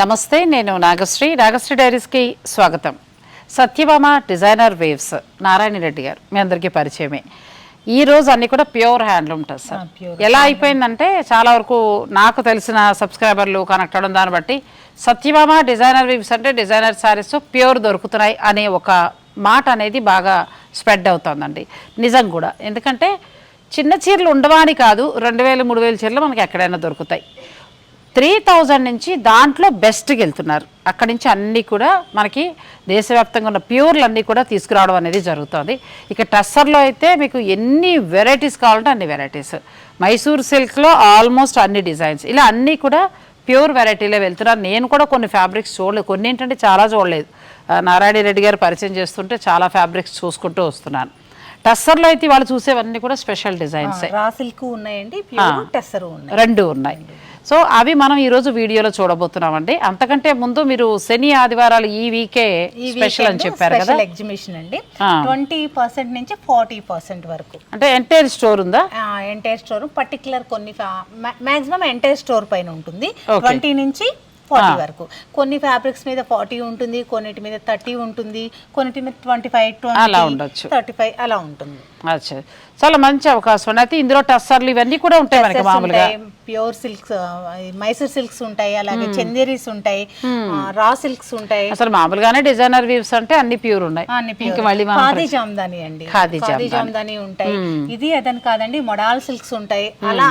నమస్తే నేను నాగశ్రీ. నాగశ్రీ డైరీస్కి స్వాగతం. Satyabhama designer waves. Narayana Reddy గారు మీ అందరికీ పరిచయమే. ఈ రోజు అన్ని కూడా ప్యూర్ హ్యాండ్లూమ్ pure ఎలా అయిపోయిందంటే చాలా వరకు నాకు తెలిసిన సబ్స్క్రైబర్లు కనెక్ట్ అవ్వడం దాన్ని బట్టి సత్యభామ డిజైనర్ వేవ్స్ అంటే డిజైనర్ శారీస్ ప్యూర్ దొరుకుతున్నాయి అనే ఒక మాట అనేది బాగా స్ప్రెడ్ అవుతుందండి. నిజం కూడా. ఎందుకంటే చిన్న చీరలు ఉండవా అని కాదు రెండు వేలు మూడు వేల చీరలు మనకి ఎక్కడైనా దొరుకుతాయి. త్రీ థౌజండ్ నుంచి దాంట్లో బెస్ట్కి వెళ్తున్నారు అక్కడి నుంచి అన్నీ కూడా మనకి దేశవ్యాప్తంగా ఉన్న ప్యూర్లు అన్నీ కూడా తీసుకురావడం అనేది జరుగుతుంది. ఇక టస్సర్లో అయితే మీకు ఎన్ని వెరైటీస్ కావాలంటే అన్ని వెరైటీస్. మైసూర్ సిల్క్లో ఆల్మోస్ట్ అన్ని డిజైన్స్. ఇలా అన్నీ కూడా ప్యూర్ వెరైటీలో వెళ్తున్నారు. నేను కూడా కొన్ని ఫ్యాబ్రిక్స్ చూడలేదు. కొన్ని ఏంటంటే చాలా చూడలేదు. నారాయణ రెడ్డి గారు పరిచయం చేస్తుంటే చాలా ఫ్యాబ్రిక్స్ చూసుకుంటూ వస్తున్నాను. టస్సర్లో అయితే వాళ్ళు చూసేవన్నీ కూడా స్పెషల్ డిజైన్స్. రెండు ఉన్నాయి. సో అవి మనం ఈ రోజు వీడియోలో చూడబోతున్నామండి. అంతకంటే ముందు మీరు శని ఆదివారాలు ఈ వీకే ఈ స్పెషల్ అని చెప్పారు కదా. ఎగ్జిబిషన్ అండి. ట్వంటీ పర్సెంట్ నుంచి ఫార్టీ పర్సెంట్ వరకు. అంటే ఎంటైర్ స్టోర్ ఉందా? ఎంటైర్ స్టోర్ పర్టికులర్ కొన్ని మాక్సిమం ఎంటైర్ స్టోర్ పైన ఉంటుంది. ట్వంటీ నుంచి ఫార్టీ వరకు. కొన్ని ఫ్యాబ్రిక్స్ మీద ఫార్టీ ఉంటుంది కొన్నిటి మీద థర్టీ ఉంటుంది కొన్నిటి మీద twenty five twenty. Thirty five అలా ఉంటుంది. అచ్చా. చాలా మంచి అవకాశం అండి. అయితే ఇందులో టస్సర్లు ఇవన్నీ కూడా ఉంటాయి మనకి మామూలుగా. ప్యూర్ సిల్క్స్ మైసూర్ సిల్క్స్ ఉంటాయి అలాగే చందేరీస్ ఉంటాయి రా సిల్క్స్ ఉంటాయి. అసలు మామూలుగానే డిజైనర్ వీవ్స్ అంటే అన్ని ప్యూర్ ఉన్నాయి. అన్ని మళ్ళీ ఖాదీ జామ్దాని అండి. ఖాదీ జామ్దాని. ఉంటాయి. ఇది అదని కాదండి మొడాల్ సిల్క్స్ ఉంటాయి. అలా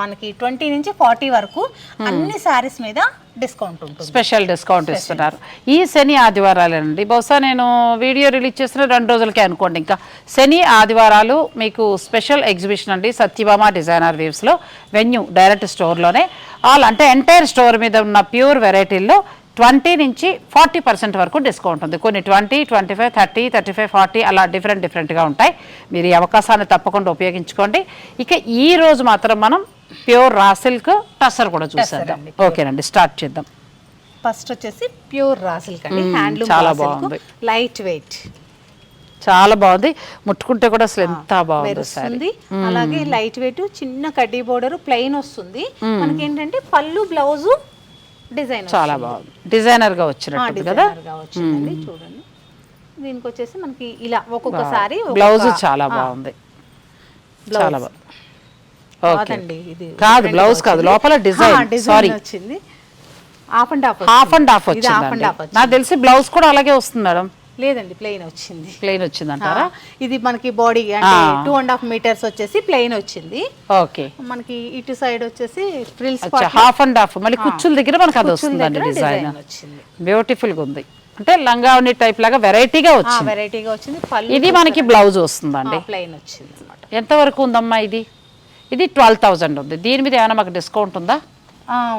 మనకి ట్వంటీ నుంచి ఫార్టీ వరకు అన్ని సారీస్ మీద డిస్కౌంట్ ఉంటుంది. స్పెషల్ డిస్కౌంట్ ఇస్తున్నారు. ఈ శని ఆదివారాలేనండి బహుశా నేను వీడియో రిలీజ్ చేసిన రెండు రోజులకే అనుకోండి ఇంకా. శని ఆదివారాలు మీకు స్పెషల్ ఎగ్జిబిషన్ అండి సత్యభామ డిజైనర్ వేవ్స్లో వెన్యూ డైరెక్ట్ స్టోర్లోనే. ఆల్ అంటే ఎంటైర్ స్టోర్ మీద ఉన్న ప్యూర్ వెరైటీల్లో ట్వంటీ నుంచి ఫార్టీ పర్సెంట్ వరకు డిస్కౌంట్ ఉంది. కొన్ని twenty twenty five thirty thirty five forty అలా డిఫరెంట్ డిఫరెంట్గా ఉంటాయి. మీరు ఈ అవకాశాన్ని తప్పకుండా ఉపయోగించుకోండి. ఇక ఈ రోజు మాత్రం మనం ప్యూర్ రా సిల్క్ టసర్ కూడా చూసేద్దాం. ఓకేనండి స్టార్ట్ చేద్దాం. ఫస్ట్ వచ్చేసి ప్యూర్ రా సిల్క్ అండి. హ్యాండ్లూమ్ చాలా బాగుంది. Light weight. చాలా బాగుంది. ముట్టుకుంటే కూడా అసలు ఎంత బాగుంది అలాగే లైట్ వెయిట్ చిన్న కడ్డీ బోర్డర్ ప్లెయిన్ వస్తుంది. మనకి ఏంటంటే పళ్ళు బ్లౌజ్ డిజైన్ చాలా బాగుంది. డిజైనర్గా వచ్చినట్టు కదా? చూడండి. దీనికి వచ్చేసి మనకి ఇలా ఒక్కొక్కసారి బ్లౌజ్ చాలా బాగుంది. చాలా బాగుంది. ఓకే. కాదండి ఇది కాదు బ్లౌజ్ కాదు లోపల డిజైన్. సారీ వచ్చింది. Half and half half and half వచ్చింది. నాకు తెలిసి బ్లౌజ్ కూడా అలాగే వస్తుంది మేడం. లేదండి ప్లెయిన్ వచ్చింది. ప్లెయిన్ వచ్చిందంటారా? ఇది మనకి బాడీ అంటే టూ అండ్ హాఫ్ మీటర్స్ వచ్చేసి ప్లెయిన్ వచ్చింది. ఓకే. మనకి ఇటు సైడ్ వచ్చేసి ఫ్రిల్స్ హాఫ్ అండ్ హాఫ్. మళ్ళీ కుచ్చుల దగ్గర మనకు అది వస్తుందండి డిజైన్ వచ్చింది. బ్యూటిఫుల్గా ఉంది. అంటే లంగావని టైప్ లాగా వెరైటీగా వచ్చింది. వెరైటీగా వచ్చింది. ఇది మనకి బ్లౌజ్ వస్తుందండి. ప్లెయిన్ వచ్చింది ఎంత వరకు ఉందమ్మా ఇది? ఇది ట్వెల్వ్ థౌజండ్ ఉంది. దీని మీద ఏమైనా మాకు డిస్కౌంట్ ఉందా?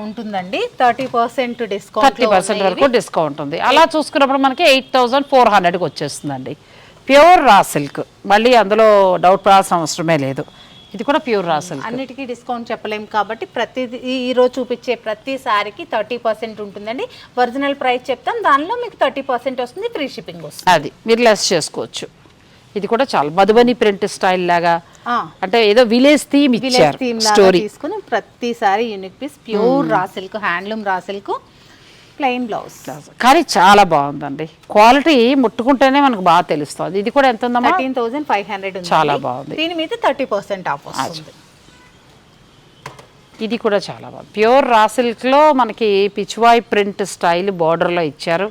ఉంటుందండి. Thirty percent discount thirty percent వరకు డిస్కౌంట్ ఉంది. అలా చూసుకున్నప్పుడు మనకి ఎయిట్ థౌజండ్ ఫోర్ హండ్రెడ్కి వచ్చేస్తుందండి. Pure raw silk. మళ్ళీ అందులో డౌట్ పడాల్సిన అవసరమే లేదు. ఇది కూడా ప్యూర్ రా సిల్క్. అన్నిటికీ డిస్కౌంట్ చెప్పలేం కాబట్టి ప్రతి ఈ రోజు చూపించే ప్రతి సారీకి థర్టీ పర్సెంట్ ఉంటుందండి. ఒరిజినల్ ప్రైస్ చెప్తాం. దానిలో మీకు థర్టీ పర్సెంట్ వస్తుంది ఫ్రీ షిప్పింగ్ వస్తుంది. అది. మీరు లెస్ చేసుకోవచ్చు. ఇది కూడా చాలా మధుబని ప్రింట్ స్టైల్ లాగా. అంటే ఏదో విలేజ్ థీమ్ విలేజ్ ఇచ్చారు స్టోరీ. తీసుకుని ప్రతిసారి unique piece pure raw silk handloom raw silk plain blouse. కానీ చాలా బాగుందండి. క్వాలిటీ ముట్టుకుంటేనే మనకు బాగా తెలుస్తుంది. ఇది కూడా ఎంత ఉందమ్మా? థర్టీన్ థౌసండ్ ఫైవ్ హండ్రెడ్ ఉంది. చాలా బాగుంది. దీని మీద థర్టీ పర్సెంట్ ఆఫ్ వస్తుంది. ఇది కూడా చాలా బాగుంది. ప్యూర్ రా సిల్క్లో మనకి పిచ్వాయ్ ప్రింట్ స్టైల్ బార్డర్లో ఇచ్చారు.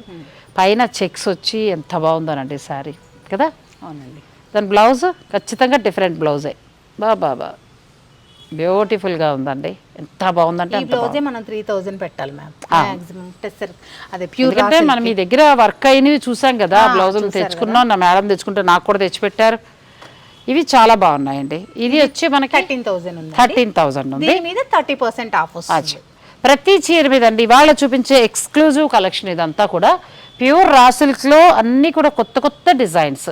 పైన చెక్స్ వచ్చి ఎంత బాగుందోనండి శారీ. కదా? అవునండి. దాని బ్లౌజ్ ఖచ్చితంగా డిఫరెంట్ బ్లౌజే బా బా బ్యూటిఫుల్గా ఉందండి. ఎంత బాగుందంటే ఈ బ్లౌజే మనం త్రీ థౌసండ్ పెట్టాలి మ్యామ్ అదే ప్యూర్ ఎందుకంటే మనం మీ దగ్గర వర్క్ అయినవి చూసాం కదా బ్లౌజులు తెచ్చుకున్నాం నా మేడం తెచ్చుకుంటే నాకు కూడా తెచ్చిపెట్టారు. ఇవి చాలా బాగున్నాయండి. ఇది వచ్చి మనకి థర్టీన్ థౌసండ్ ఉంది థర్టీన్ థౌజండ్ ఉంది. మీద థర్టీ పర్సెంట్ ఆఫ్ వస్తుంది. ప్రతి చీర మీద అండి ఇవాళ చూపించే ఎక్స్క్లూజివ్ కలెక్షన్ ఇదంతా కూడా. ప్యూర్ రా సిల్క్లో అన్నీ కూడా కొత్త కొత్త డిజైన్స్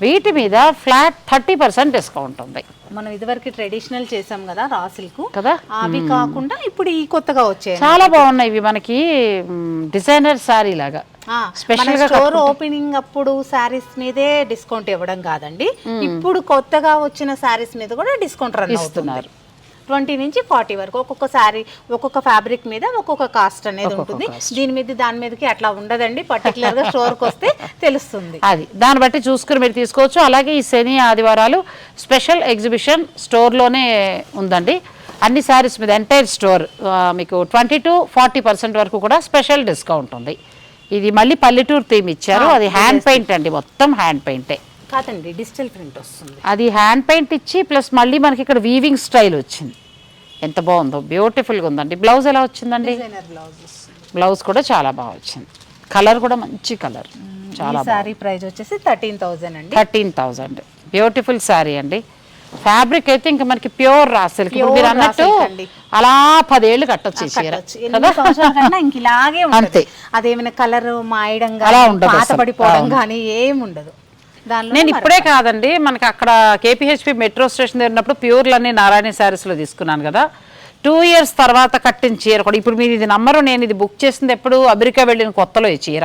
వీటి మీద ఫ్లాట్ థర్టీ పర్సెంట్ డిస్కౌంట్ ఉంది. మనం ఇదివరకు ట్రెడిషనల్ చేసాం కదా రా సిల్క్. కదా? అవి కాకుండా ఇప్పుడు ఈ కొత్తగా వచ్చాయి. చాలా బాగున్నాయి ఇవి మనకి డిజైనర్ శారీ లాగా. గా స్టోర్ ఓపెనింగ్ అప్పుడు శారీస్ మీదే డిస్కౌంట్ ఇవ్వడం కాదండి. ఇప్పుడు కొత్తగా వచ్చిన శారీస్ మీద కూడా డిస్కౌంట్ రన్ ఇస్తున్నారు. ట్వంటీ నుంచి ఫార్టీ వరకు ఒక్కొక్క శారీ ఒక్కొక్క ఫ్యాబ్రిక్ మీద ఒక్కొక్క కాస్ట్ అనేది ఉంటుంది. దీని మీద దాని మీదకి అట్లా ఉండదండి. పర్టికులర్గా స్టోర్కి వస్తే తెలుస్తుంది. అది. దాన్ని బట్టి చూసుకుని మీరు తీసుకోవచ్చు. అలాగే ఈ శని ఆదివారాలు స్పెషల్ ఎగ్జిబిషన్ స్టోర్లోనే ఉందండి. అన్ని శారీస్ మీద ఎంటైర్ స్టోర్ మీకు ట్వంటీ టు ఫార్టీ పర్సెంట్ వరకు కూడా స్పెషల్ డిస్కౌంట్ ఉంది. ఇది మళ్ళీ పల్లెటూరు థీమ్ ఇచ్చారు. అది హ్యాండ్ పెయింట్ అండి. మొత్తం హ్యాండ్ పెయింటే. కాదండి డిజిటల్ ప్రింట్ వస్తుంది. అది హ్యాండ్ పెయింట్ ఇచ్చి ప్లస్ మళ్ళీ మనకి ఇక్కడ వీవింగ్ స్టైల్ వచ్చింది. ఎంత బాగుందో బ్యూటిఫుల్గా ఉందండి. బ్లౌజ్ ఎలా వచ్చిందండి? బ్లౌజ్ కూడా చాలా బాగా వచ్చింది. కలర్ కూడా మంచి కలర్. చాలా ఈ శారీ ప్రైస్ వచ్చేసి థర్టీన్ థౌసండ్ అండి. Thirteen thousand. బ్యూటిఫుల్ శారీ అండి. ఫ్యాబ్రిక్ అయితే ఇంకా మనకి ప్యూర్ Pure మీరు అన్నట్టు. అలా పదేళ్ళు కట్టొచ్చు ఇలాగే అంతే. అదేమైనా కలర్ మాయడం అలా కానీ ఉండదు పాత. పడిపోవడం. కానీ ఉండదు నేను ఇప్పుడే కాదండి మనకి అక్కడ కేపీహెచ్పి మెట్రో స్టేషన్ దగ్గర ఉన్నప్పుడు ప్యూర్లన్నీ నారాయణ శారీస్లో తీసుకున్నాను కదా. టూ ఇయర్స్ తర్వాత కట్టిన చీర కూడా ఇప్పుడు మీరు ఇది నమ్మరు నేను ఇది బుక్ చేసింది ఎప్పుడు అమెరికా వెళ్ళిన కొత్తలో ఈ చీర.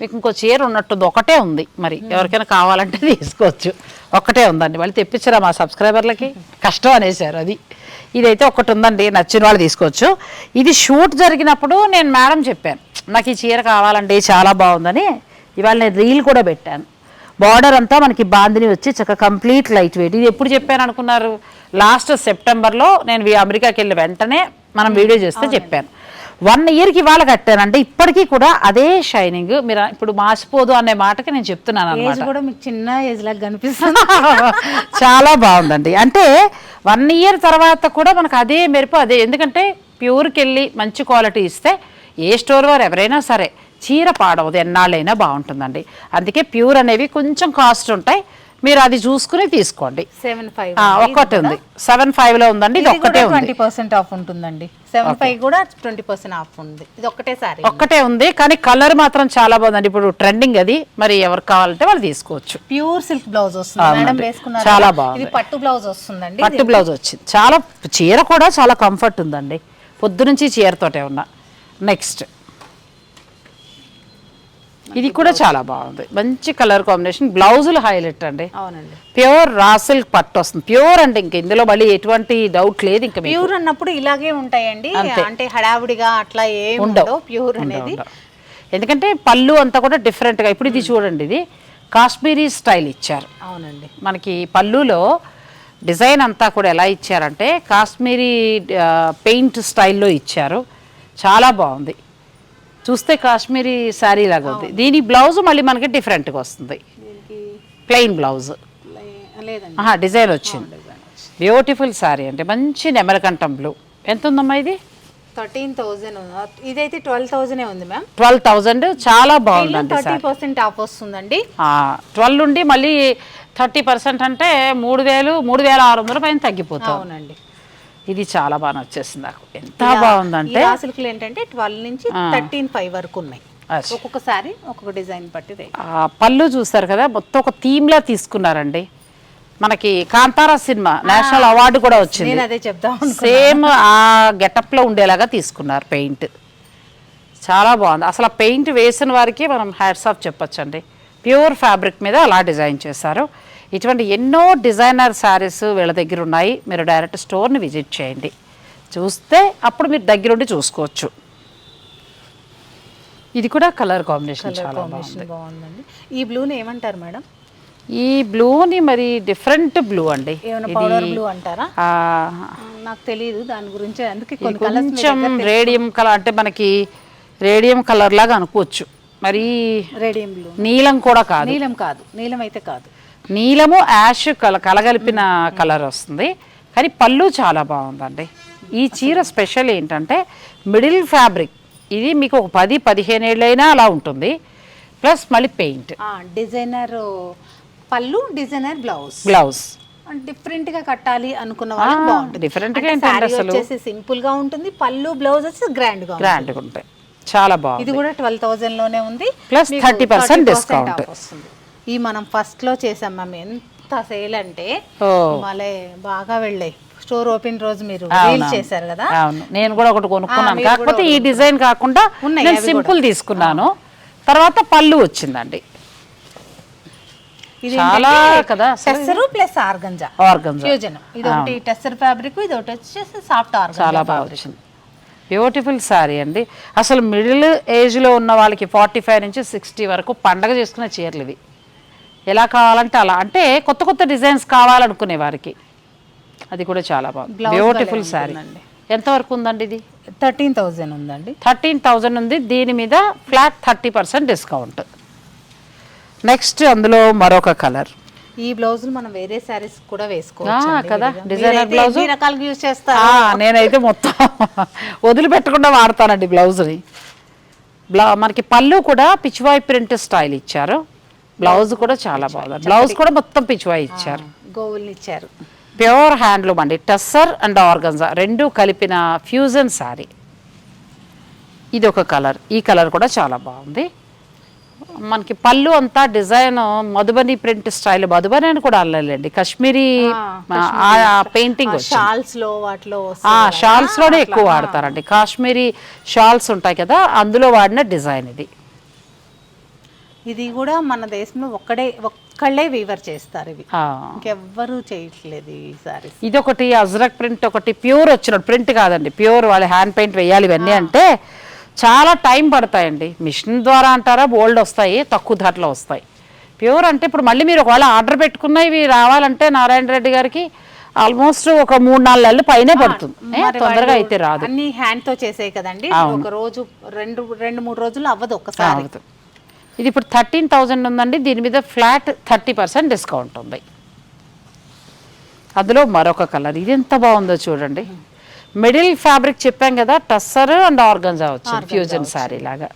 మీకు ఇంకో చీర ఉన్నట్టుంది ఒకటే ఉంది మరి. ఎవరికైనా కావాలంటే తీసుకోవచ్చు. ఒక్కటే ఉందండి. వాళ్ళు తెప్పించరా మా సబ్స్క్రైబర్లకి? కష్టం అనేసారు అది. ఇదైతే ఒకటి ఉందండి నచ్చిన వాళ్ళు తీసుకోవచ్చు. ఇది షూట్ జరిగినప్పుడు నేను మేడం చెప్పాను నాకు ఈ చీర కావాలండి చాలా బాగుందని. ఇవాళ నేను రీల్ కూడా పెట్టాను. బార్డర్ అంతా మనకి బాందిని వచ్చి చక్క కంప్లీట్ లైట్ వెయిట్. ఇది ఎప్పుడు చెప్పాను అనుకున్నారు? లాస్ట్ సెప్టెంబర్లో నేను అమెరికాకి వెళ్ళి వెంటనే మనం వీడియో చేస్తే చెప్పాను. వన్ ఇయర్కి ఇవాళ కట్టానంటే ఇప్పటికీ కూడా అదే షైనింగ్. మీరు ఇప్పుడు మాసిపోదు అనే మాటకి నేను చెప్తున్నాను అనమాట కూడా మీకు చిన్న ఏజ్ లాగా కనిపిస్తుంది. చాలా బాగుందండి. అంటే వన్ ఇయర్ తర్వాత కూడా మనకు అదే మెరుపు అదే ఎందుకంటే ప్యూర్కి వెళ్ళి మంచి క్వాలిటీ ఇస్తే ఏ స్టోర్ వారు ఎవరైనా సరే చీర పాడవదు ఎన్నాళ్ళైనా బాగుంటుందండి. అందుకే ప్యూర్ అనేవి కొంచెం కాస్ట్ ఉంటాయి. మీరు అది చూసుకుని తీసుకోండి. సెవెన్ ఫైవ్ ఒక్కటి ఉంది. సెవెన్లో ఉందండి ఇది ఒక్కటే ఉంది. ట్వంటీ పర్సెంట్ ఆఫ్ ఉంటుందండి. సెవెన్ ఫైవ్ కూడా ట్వంటీ పర్సెంట్ ఆఫ్ ఉంది. ఇది ఒక్కటే సారీ ఒక్కటే ఉంది కానీ కలర్ మాత్రం చాలా బాగుందండి. ఇప్పుడు ట్రెండింగ్ అది. మరి ఎవరు కావాలంటే వాళ్ళు తీసుకోవచ్చు. ప్యూర్ సిల్క్ బ్లౌజ్ వస్తుంది. అవునండి. మేడం వేసుకున్నారు? చాలా? బాగుంది. ఇది పట్టు బ్లౌజ్ వస్తుందండి. పట్టు బ్లౌజ్ వచ్చింది. చాలా చీర కూడా చాలా కంఫర్ట్ ఉందండి. పొద్దు నుంచి చీరతోటే ఉన్నా. నెక్స్ట్ ఇది కూడా చాలా బాగుంది. మంచి కలర్ కాంబినేషన్ బ్లౌజులు హైలైట్ అండి. అవునండి. ప్యూర్ రాసిల్ పట్టు వస్తుంది. ప్యూర్ అంటే ఇంక ఇందులో మళ్ళీ ఎటువంటి డౌట్ లేదు ఇంకా ప్యూర్ అన్నప్పుడు ఇలాగే ఉంటాయండి. అంటే హడావుడిగా అట్లా ఏం ఉండవు. ఉండవు. ప్యూర్ అనేది. ఎందుకంటే పళ్ళు అంతా కూడా డిఫరెంట్గా ఇప్పుడు ఇది చూడండి ఇది. కాశ్మీరీ స్టైల్ ఇచ్చారు. అవునండి. మనకి పళ్ళులో డిజైన్ అంతా కూడా ఎలా ఇచ్చారంటే కాశ్మీరీ పెయింట్ స్టైల్లో ఇచ్చారు. చాలా బాగుంది. చూస్తే కాశ్మీరీ శారీ లాగా ఉంది. దీని బ్లౌజ్ మళ్ళీ మనకి డిఫరెంట్గా వస్తుంది. ప్లెయిన్ బ్లౌజ్ డిజైన్ వచ్చింది. బ్యూటిఫుల్ శారీ అంటే మంచి నెమరకంఠం బ్లూ ఎంత ఉందమ్మా ఇది? థర్టీన్ థౌజండ్ ఇదైతే ట్వెల్వ్ థౌజండ్ ఉంది మ్యామ్? Twelve thousand. చాలా బాగుందండి థర్టీ పర్సెంట్ ఆఫ్ వస్తుందండి. ట్వెల్వ్ నుండి మళ్ళీ థర్టీ పర్సెంట్ అంటే మూడు వేలు మూడు వేల ఆరు వందల పైన తగ్గిపోతుంది అవునండి. ఇది చాలా బాగా నచ్చేసింది నాకు. ఎంత బాగుందంటే రాసులకులు ఏంటంటే ట్వెల్వ్ నుంచి థర్టీన్ ఫైవ్ వరకు ఉన్నాయి. అచ్చా. ఒక్కొక్క డిజైన్ బట్టి పళ్ళు చూస్తారు కదా మొత్తం ఒక థీమ్లా తీసుకున్నారండి. మనకి కాంతారా సినిమా నేషనల్ అవార్డు కూడా వచ్చింది. నేను అదే అనుకున్నా. సేమ్ ఆ గెటప్లో ఉండేలాగా తీసుకున్నారు పెయింట్. చాలా బాగుంది. అసలు ఆ పెయింట్ వేసిన వారికి మనం హ్యాట్స్ ఆఫ్ చెప్పొచ్చండి. ప్యూర్ ఫ్యాబ్రిక్ మీద అలా డిజైన్ చేశారు. ఇటువంటి ఎన్నో డిజైనర్ శారీస్ వీళ్ళ దగ్గర ఉన్నాయి. మీరు డైరెక్ట్ స్టోర్ని విజిట్ చేయండి. చూస్తే అప్పుడు మీరు దగ్గరుండి చూసుకోవచ్చు. ఇది కూడా కలర్ కాంబినేషన్ చాలా బాగుందండి. ఈ బ్లూని ఏమంటారు మేడం? ఈ బ్లూని మరి డిఫరెంట్ బ్లూ అండి. బ్లూ అంటారా? నాకు తెలియదు దాని గురించి. అందుకే కొంచెం రేడియం కలర్ అంటే మనకి రేడియం కలర్ లాగా అనుకోవచ్చు. మరి రేడియం బ్లూ. నీలం కూడా కాదు. నీలం కాదు. నీలం అయితే కాదు. నీలము యాష్ కల కలగలిపిన కలర్ వస్తుంది. కానీ పళ్ళు చాలా బాగుందండి. ఈ చీర స్పెషల్ ఏంటంటే మిడిల్ ఫ్యాబ్రిక్. ఇది మీకు ఒక పది పదిహేను ఏళ్ళైనా అలా ఉంటుంది. ప్లస్ మళ్ళీ పెయింట్. డిజైనర్ పళ్ళు డిజైనర్ బ్లౌజ్. బ్లౌజ్. డిఫరెంట్గా కట్టాలి అనుకున్న వాళ్ళకి బాగుంటుంది. different గా? వచ్చేసి సింపుల్గా ఉంటుంది పళ్ళు బ్లౌజ్ వచ్చి గ్రాండ్గా ఉంటుంది. గ్రాండ్గా ఉంటాయి. చాలా బాగుంది. ఇది కూడా ట్వెల్వ్ థౌజండ్లోనే ఉంది 30% 30% discount. off వస్తుంది. ఈ మనం ఫస్ట్లో చేసాం మ్యామ్ ఎంత సేల్ అంటే మళ్ళీ బాగా వెళ్ళాయి స్టోర్ ఓపెన్ రోజు మీరు. చేశారు కదా? అవును. నేను కూడా ఒకటి కొనుక్కున్నాను. కాకపోతే ఈ డిజైన్ కాకుండా నేను సింపుల్ తీసుకున్నాను. తర్వాత పళ్ళు వచ్చిందండి. ఇది చాలా కదా అసలు టెస్సరు ప్లస్ ఆర్గంజా. ఫ్యూజన్ ఇది ఒకటి టెస్సర్ ఫ్యాబ్రిక్ ఇది ఒకటి వచ్చేసి సాఫ్ట్ ఆర్గంజా చాలా బాగా వచ్చింది. బ్యూటిఫుల్ శారీ అండి. అసలు మిడిల్ ఏజ్లో ఉన్న వాళ్ళకి ఫార్టీ ఫైవ్ నుంచి సిక్స్టీ వరకు పండగ చేసుకునే చీరలు ఇవి. ఎలా కావాలంటే అలా. అంటే కొత్త కొత్త డిజైన్స్ కావాలనుకునే వారికి. అది కూడా చాలా బాగుంది. Beautiful saree. ఎంతవరకు ఉందండి ఇది? థర్టీన్ థౌజండ్ ఉందండి. థర్టీన్ థౌజండ్ ఉంది. దీని మీద flat thirty percent discount. Next అందులో మరొక కలర్. ఈ బ్లౌజ్ మనం వేరే శారీస్ కూడా వేసుకోవచ్చు కదా, blouse. ఎన్ని రకాలుగా యూజ్ చేస్తారు? నేనైతే మొత్తం వదిలిపెట్టకుండా వాడతానండి బ్లౌజ్ని. బ్లౌ మనకి పళ్ళు కూడా పిచ్చివాయి ప్రింట్ స్టైల్ ఇచ్చారు. బ్లౌజ్ కూడా చాలా బాగుంది. బ్లౌజ్ కూడా మొత్తం పిచ్చివాయి ఇచ్చారు గోవుల్ని ఇచ్చారు. ప్యూర్ హ్యాండ్లూమ్ అండి. టస్సర్ అండ్ ఆర్గన్జా రెండు కలిపిన ఫ్యూజన్ శారీ. ఇది ఒక కలర్. ఈ కలర్ కూడా చాలా బాగుంది. మనకి పళ్ళు అంతా design Madhubani print style Madhubani అని కూడా అల్లలేండి. కాశ్మీరీ పెయింటింగ్ షాల్స్లో వాటిలో షాల్స్లోనే ఎక్కువ వాడతారండి. కాశ్మీరీ షాల్స్ ఉంటాయి కదా అందులో వాడిన డిజైన్ ఇది. ఇది కూడా మన దేశంలో ఒక్కడే ఒక్కళ్ళే వీవర్ చేస్తారు ఇవి. ఇంకెవ్వరు చేయట్లేదు ఈ సారీస్ ఇది ఒకటి అజ్రక్ ప్రింట్ ఒకటి ప్యూర్ వచ్చిన ప్రింట్ కాదండి ప్యూర్ వాళ్ళు హ్యాండ్ పెయింట్ వేయాలి ఇవన్నీ అంటే చాలా టైం పడతాయండి. మిషన్ ద్వారా అంటారా బోల్డ్ వస్తాయి తక్కువ ధరలో వస్తాయి. ప్యూర్ అంటే ఇప్పుడు మళ్ళీ మీరు ఒకవేళ ఆర్డర్ పెట్టుకున్న ఇవి రావాలంటే నారాయణ రెడ్డి గారికి ఆల్మోస్ట్ ఒక మూడు నాలుగు నెలలు పైనే పడుతుంది. తొందరగా అయితే రాదు. అన్ని హ్యాండ్తో చేసే కదండి. ఒక రోజు రెండు రెండు మూడు రోజులు అవ్వదు అవుతుంది. ఇది ఇప్పుడు థర్టీన్ థౌజండ్ ఉందండి. దీని మీద ఫ్లాట్ థర్టీ పర్సెంట్ డిస్కౌంట్ ఉంది. అందులో మరొక కలర్. ఇది ఎంత బాగుందో చూడండి. మిడిల్ ఫ్యాబ్రిక్ చెప్పాం కదా టస్సర్ అండ్ ఆర్గంజా వచ్చింది. ఫ్యూజన్ శారీ లాగా.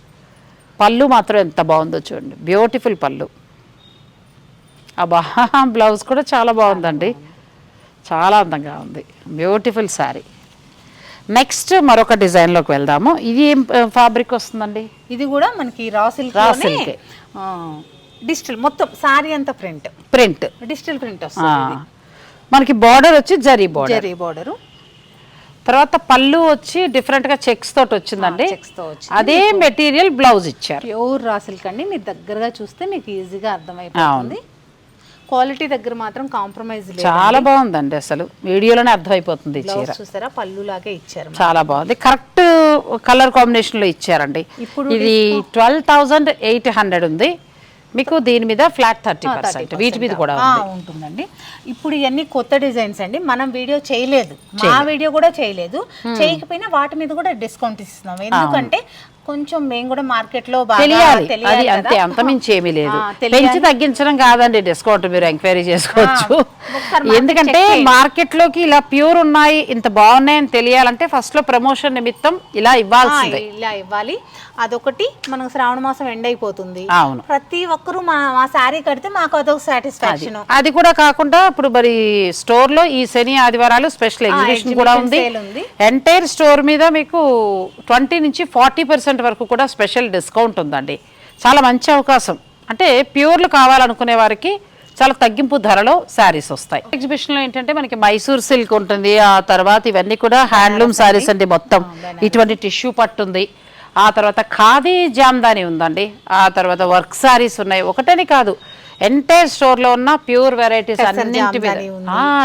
పళ్ళు మాత్రం ఎంత బాగుందో చూడండి. బ్యూటిఫుల్ పళ్ళు. అబ్బా బ్లౌజ్ కూడా చాలా బాగుందండి. చాలా అందంగా ఉంది. బ్యూటిఫుల్ శారీ నెక్స్ట్ మరొక డిజైన్లోకి వెళ్దాము. ఇది ఏం ఫ్యాబ్రిక్ వస్తుందండి? ఇది కూడా మనకి raw silk raw silk. Digital మొత్తం సారీ అంతా ప్రింట్ ప్రింట్ డిజిటల్ ప్రింట్ వస్తుంది. మనకి బార్డర్ వచ్చి జరీ బార్డర్ జరీ బోర్డర్ తర్వాత పళ్ళు వచ్చి డిఫరెంట్గా చెక్స్ తోటి వచ్చిందండి. అదే మెటీరియల్ బ్లౌజ్ ఇచ్చారు. ప్యూర్ రా సిల్క్ అండి. మీరు దగ్గరగా చూస్తే మీకు ఈజీగా అర్థమైపోతుంది. క్వాలిటీ దగ్గర మాత్రం కాంప్రమైజ్ చాలా బాగుందండి అసలు. వీడియోలోనే అర్థమైపోతుంది చీర. చూసారా? పళ్ళు లాగే ఇచ్చారు చాలా బాగుంది. కరెక్ట్ కలర్ కాంబినేషన్లో ఇచ్చారండి ఇది ట్వెల్వ్ థౌజండ్ ఎయిట్ హండ్రెడ్ ఉంది. మీకు దీని మీద ఫ్లాట్ థర్టీ పర్సెంట్. వీటి మీద కూడా ఉంటుందండి. ఇప్పుడు ఇవన్నీ కొత్త డిజైన్స్ అండి. మనం వీడియో చేయలేదు. మా వీడియో కూడా చేయలేదు. చేయకపోయినా వాటి మీద కూడా డిస్కౌంట్ ఇస్తున్నాం. ఎందుకంటే కొంచెం మేము కూడా మార్కెట్లో బాగా తెలియాలి. అది అంతే. అంత మించి ఏమీ లేదు. పెంచి తగ్గించడం కాదండి డిస్కౌంట్ మీరు ఎంక్వైరీ చేసుకోవచ్చు. ఎందుకంటే. మార్కెట్లోకి ఇలా ప్యూర్ ఉన్నాయి ఇంత బాగున్నాయని తెలియాలంటే ఫస్ట్లో ప్రమోషన్ నిమిత్తం ఇలా ఇవ్వాల్సిందే. ఇలా ఇవ్వాలి. అదొకటి మనకు శ్రావణ మాసం ఎండ్ అయిపోతుంది. అవును. ప్రతి ఒక్కరూ మా మా శారీ కడితే మాకు అదొక సాటిస్ఫాక్షన్ అది. కూడా కాకుండా ఇప్పుడు మరి స్టోర్లో ఈ శని ఆదివారాలు స్పెషల్ ఎగ్జిబిషన్ కూడా ఉంది. ఎంటైర్ స్టోర్ మీద మీకు ట్వంటీ నుంచి ఫార్టీ పర్సెంట్ వరకు కూడా స్పెషల్ డిస్కౌంట్ ఉందండి. చాలా మంచి అవకాశం. అంటే ప్యూర్లు కావాలనుకునే వారికి చాలా తగ్గింపు ధరలో శారీస్ వస్తాయి. ఎగ్జిబిషన్లో ఏంటంటే మనకి మైసూర్ సిల్క్ ఉంటుంది. ఆ తర్వాత ఇవన్నీ కూడా హ్యాండ్లూమ్ శారీస్ అండి మొత్తం. ఇటువంటి టిష్యూ పట్టు ఉంది. ఆ తర్వాత ఖాదీ జామ్దాని ఉందండి. ఆ తర్వాత వర్క్ శారీస్ ఉన్నాయి. ఒకటని కాదు ఎంటైర్ స్టోర్లో ఉన్న ప్యూర్ వెరైటీస్ అన్నింటి మీద.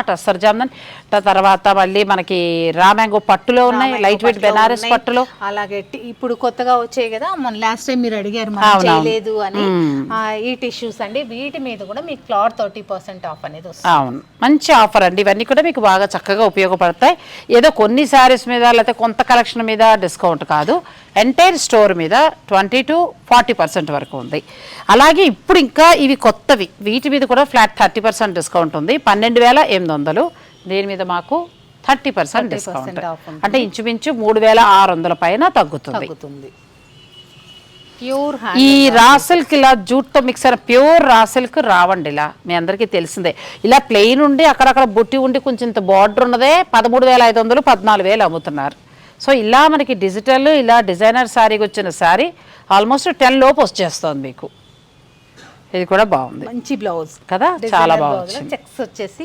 టస్సర్ జామ్దాని. తర్వాత మళ్ళీ మనకి రామ్యాంగో పట్టులో ఉన్నాయి లైట్ వెయిట్ బెనారస్. పట్టులో. అలాగే ఇప్పుడు కొత్తగా వచ్చాయి కదా మొన్న లాస్ట్ టైం మీరు అడిగారు మనం. చేయలేదు అని. ఈ టిష్యూస్ అండి వీటి మీద కూడా మీకు క్లాత్ థర్టీ పర్సెంట్ ఆఫ్ అనేది అవును. మంచి ఆఫర్ అండి. ఇవన్నీ కూడా మీకు బాగా చక్కగా ఉపయోగపడతాయి. ఏదో కొన్ని శారీస్ మీద లేకపోతే కొంత కలెక్షన్ మీద డిస్కౌంట్ కాదు. ఎంటైర్ స్టోర్ మీద ట్వంటీ టు ఫార్టీ పర్సెంట్ వరకు ఉంది. అలాగే ఇప్పుడు ఇంకా ఇవి కొత్తవి. వీటి మీద కూడా ఫ్లాట్ థర్టీ పర్సెంట్ డిస్కౌంట్ ఉంది. పన్నెండు వేల ఎనిమిది వందలు. దీని మీద మాకు థర్టీ పర్సెంట్ డిస్కౌంట్. అంటే ఇంచుమించు మూడు వేల ఆరు వందల పైన తగ్గుతుంది. ప్యూర్ ఈ రాసిల్క్ ఇలా జూట్తో మిక్స్ అయిన ప్యూర్ రాసిల్క్ రావండి ఇలా. మీ అందరికీ తెలిసిందే. ఇలా ప్లెయిన్ ఉండి అక్కడక్కడ బుట్టి ఉండి కొంచెం ఇంత బార్డర్ ఉన్నదే పదమూడు వేల ఐదు వందలు పద్నాలుగు వేలు అమ్ముతున్నారు. సో ఇలా మనకి డిజిటల్ ఇలా డిజైనర్ శారీకి వచ్చిన శారీ ఆల్మోస్ట్ టెన్ లోపు వచ్చేస్తుంది మీకు. ఇది కూడా బాగుంది. మంచి బ్లౌజ్. కదా? చాలా బాగా వచ్చింది చెక్స్ వచ్చేసి